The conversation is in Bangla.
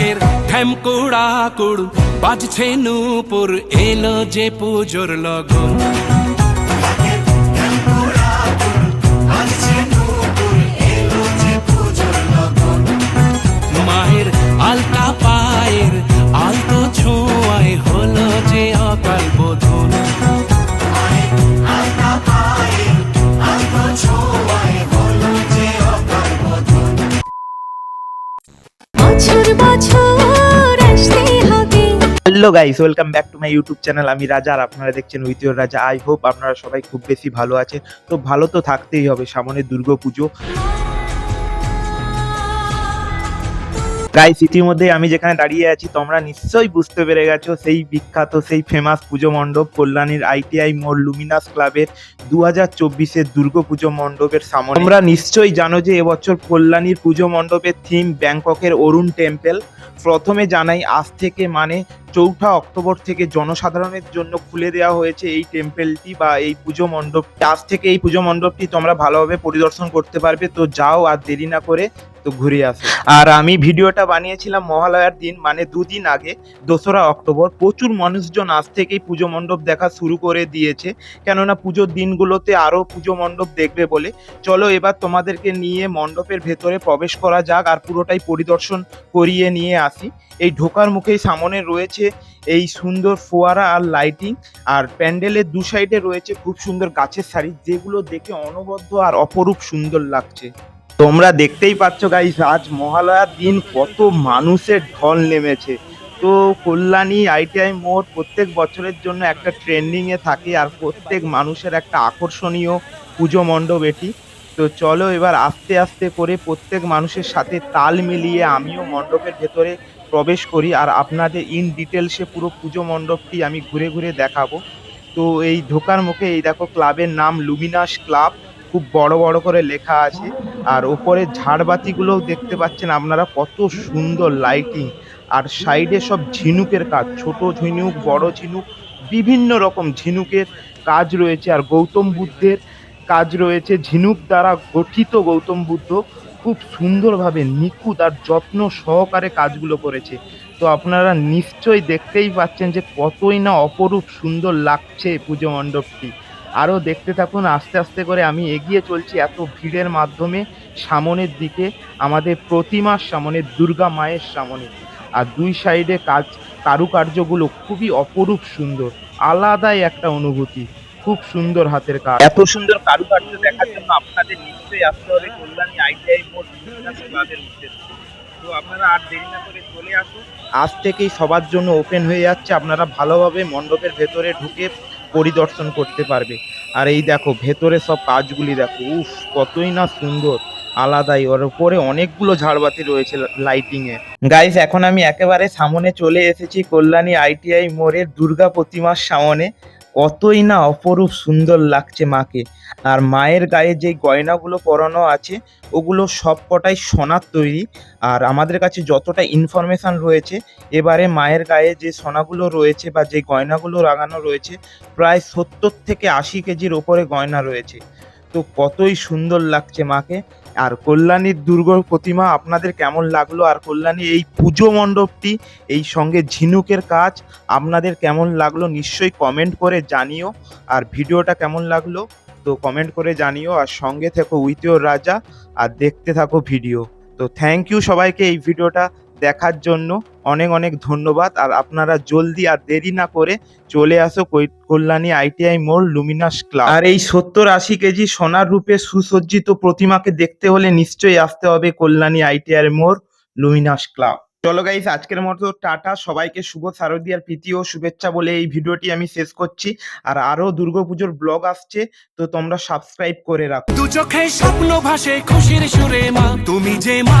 ঢাকের ঠ্যামকুড়া কুড়। বাজছে নূপুর এলো যে পুজোর লগন। Hello guys, welcome back to my YouTube channel. আমি রাজা আর আপনারা দেখছেন উইথ রাজা। আই হোপ আপনারা সবাই খুব বেশি ভালো আছেন। তো ভালো তো থাকতেই হবে, সামনে দুর্গা পুজো গাইস ইতিমধ্যে আমি যেখানে দাঁড়িয়ে আছি, তোমরা নিশ্চয়ই বুঝতে পেরে গেছো, সেই বিখ্যাত, সেই ফেমাস পুজো মণ্ডপ, কল্যাণীর আইটিআই মোর লুমিনাস ক্লাবের দু হাজার চব্বিশের দুর্গা পুজো মণ্ডপের সামনে। তোমরা নিশ্চয়ই জানো যে এবছর কল্যাণীর পুজো মণ্ডপের থিম ব্যাংককের অরুণ টেম্পেল প্রথমে জানাই, আজ থেকে মানে চৌঠা অক্টোবর থেকে জনসাধারণের জন্য খুলে দেওয়া হয়েছে এই টেম্পলটি বা এই পুজো মণ্ডপটি। আজ থেকে এই পুজো মণ্ডপটি তোমরা ভালোভাবে পরিদর্শন করতে পারবে। তো যাও আর দেরি না করে তো ঘুরে আসো। আর আমি ভিডিওটা বানিয়েছিলাম মহালয়ার দিন মানে দুদিন আগে, দোসরা অক্টোবর। প্রচুর মানুষজন আজ থেকেই পুজো মণ্ডপ দেখা শুরু করে দিয়েছে। কেননা পুজোর দিনগুলোতে আরও পুজো মণ্ডপ দেখবে বলে। চলো এবার তোমাদেরকে নিয়ে মণ্ডপের ভেতরে প্রবেশ করা যাক আর পুরোটাই পরিদর্শন করিয়ে নিয়ে আসি। এই ঢোকার মুখেই সামনে রয়েছে এই সুন্দর ফোয়ারা আর লাইটিং আর প্যান্ডেলের দু সাইডে রয়েছে খুব সুন্দর গাছের সারি, যেগুলো দেখে অনবদ্য আর অপরূপ সুন্দর লাগছে। তোমরা দেখতেই পাচ্ছ গাইস আজ মহালয়ার দিন কত মানুষের ঢল নেমেছে। তো কল্যাণী আইটিআই মোড় প্রত্যেক বছরের জন্য একটা ট্রেন্ডিংয়ে থাকে, আর প্রত্যেক মানুষের একটা আকর্ষণীয় পুজো মণ্ডপ এটি। তো চলো এবার আস্তে আস্তে করে প্রত্যেক মানুষের সাথে তাল মিলিয়ে আমিও মণ্ডপের ভেতরে প্রবেশ করি আর আপনাদের ইন ডিটেলসে পুরো পুজো মণ্ডপটি আমি ঘুরে ঘুরে দেখাবো। তো এই ঢোকার মুখে এই দেখো ক্লাবের নাম লুমিনাস ক্লাব খুব বড় বড় করে লেখা আছে। আর ওপরে ঝাড়বাতিগুলোও দেখতে পাচ্ছেন আপনারা কত সুন্দর লাইটিং আর সাইডে সব ঝিনুকের কাজ, ছোট ঝিনুক, বড় ঝিনুক, বিভিন্ন রকম ঝিনুকের কাজ রয়েছে। আর গৌতম বুদ্ধের কাজ রয়েছে। ঝিনুক দ্বারা গঠিত গৌতম বুদ্ধ খুব সুন্দরভাবে নিখুঁত আর যত্ন সহকারে কাজগুলো করেছে। তো আপনারা নিশ্চয়ই দেখতেই পাচ্ছেন যে কতই না অপরূপ সুন্দর লাগছে পুজো মণ্ডপটি। আরও দেখতে থাকুন, আস্তে আস্তে করে আমি এগিয়ে চলছি এত ভিড়ের মাধ্যমে সামনের দিকে, আমাদের প্রতিমার সামনে, দুর্গা মায়ের সামনে। আর দুই সাইডে কাজ, কারুকার্যগুলো খুবই অপরূপ সুন্দর, আলাদাই একটা অনুভূতি। খুব সুন্দর হাতের কাজ। এত সুন্দর কারুকার্য দেখার জন্য আপনাদের নিশ্চয়ই আসতে হবে। কল্যাণী আইটিআই মোড় উদ্দেশ্যে। তো আপনারা আর দেরি না করে চলে আসুন। আজ থেকেই সবার জন্য ওপেন হয়ে যাচ্ছে। আপনারা ভালোভাবে মণ্ডপের ভেতরে ঢুকে পরিদর্শন করতে পারবে। আর এই দেখো, ভেতরে সব কাজগুলি দেখো। উফ, কতই না সুন্দর। আলাদাই। ওর উপরে অনেকগুলো ঝাড়বাতি রয়েছে লাইটিং এ গাইস এখন আমি একেবারে সামনে চলে এসেছি কল্যাণী আইটিআই মোড়ের দুর্গা প্রতিমার সামনে। কতই না অপরূপ সুন্দর লাগছে মাকে। আর মায়ের গায়ে যে গয়নাগুলো পরানো আছে, ওগুলো সবকটাই সোনার তৈরি। আর আমাদের কাছে যতটা ইনফরমেশান রয়েছে, এবারে মায়ের গায়ে যে সোনাগুলো রয়েছে বা যে গয়নাগুলো লাগানো রয়েছে, প্রায় সত্তর থেকে আশি কেজির ওপরে গয়না রয়েছে। তো কতই সুন্দর লাগছে মাকে। আর কল্যাণীর দুর্গ প্রতিমা আপনাদের কেমন লাগল? আর কল্যাণী, এই পুজো মণ্ডপটি, এই সঙ্গে ঝিনুকের কাজ আপনাদের কেমন লাগল? নিশ্চয়ই কমেন্ট করে জানিও। আর ভিডিওটা কেমন লাগল? তো কমেন্ট করে জানিও। আর সঙ্গে থেকো উইথ রাজা। আর দেখতে থাকো ভিডিও। তো থ্যাংক ইউ সবাইকে এই ভিডিওটা। দেখার জন্য অনেক অনেক ধন্যবাদ। আর আপনারা জলদি আর দেরি না করে চলে আসো কল্যাণী আইটিআই মোড় লুমিনাস ক্লাব। আর এই সত্তর আশি কেজি সোনার রূপে সুসজ্জিত প্রতিমাকে দেখতে হলে নিশ্চয়ই আসতে হবে কল্যাণী আইটিআই মোড় লুমিনাস ক্লাব। চলো গাইস আজকের মতো টাটা। সবাইকে শুভ শারদীয়ার প্রীতি ও শুভেচ্ছা বলে এই ভিডিওটি আমি শেষ করছি। আর আরও দুর্গাপুজোর ব্লগ আসছে তো তোমরা সাবস্ক্রাইব করে রাখো। দু চোখে স্বপ্ন ভাসে খুশির সুরে মা। তুমি যে মা।